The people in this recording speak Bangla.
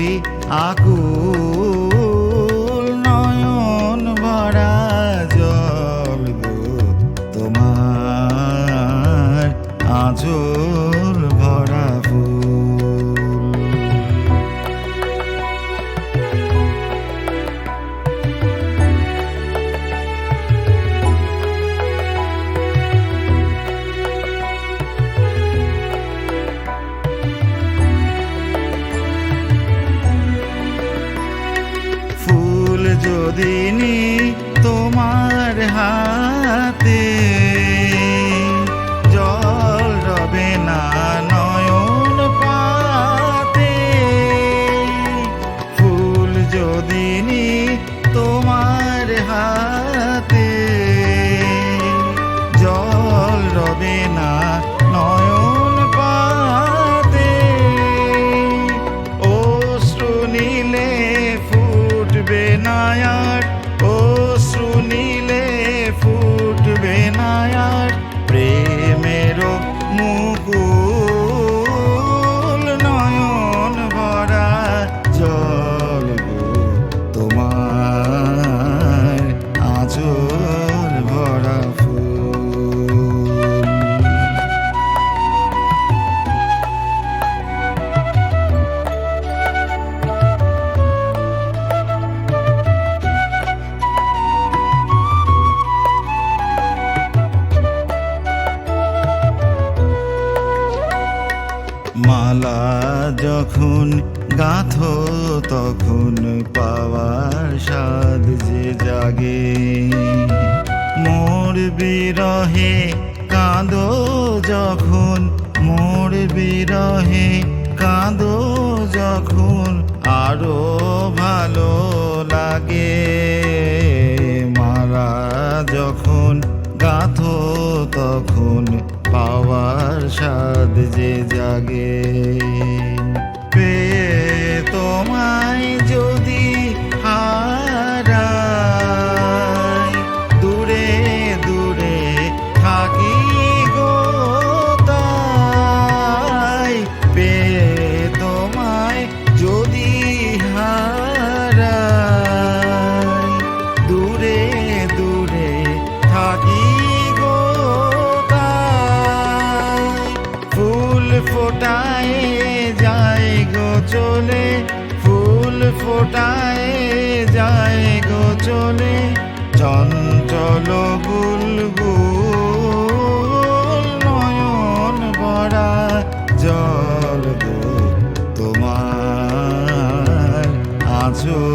আকুল ফুল যদি নি তোমার হাতে। মালা যখন গাথো তখন পাওয়ার স্বাদ যে জাগে। মোর বিরহে কাঁদো যখন, মোর বিরহে কাঁদো যখন আরও ভালো লাগে। মারা যখন গাথো তখন পাওয়ার স্বাদ যে জাগে। চলে ফুল ফোটায় যায় গো চলে চঞ্চল বুলবুল নয়ন ভরা জল গো তোমার আছো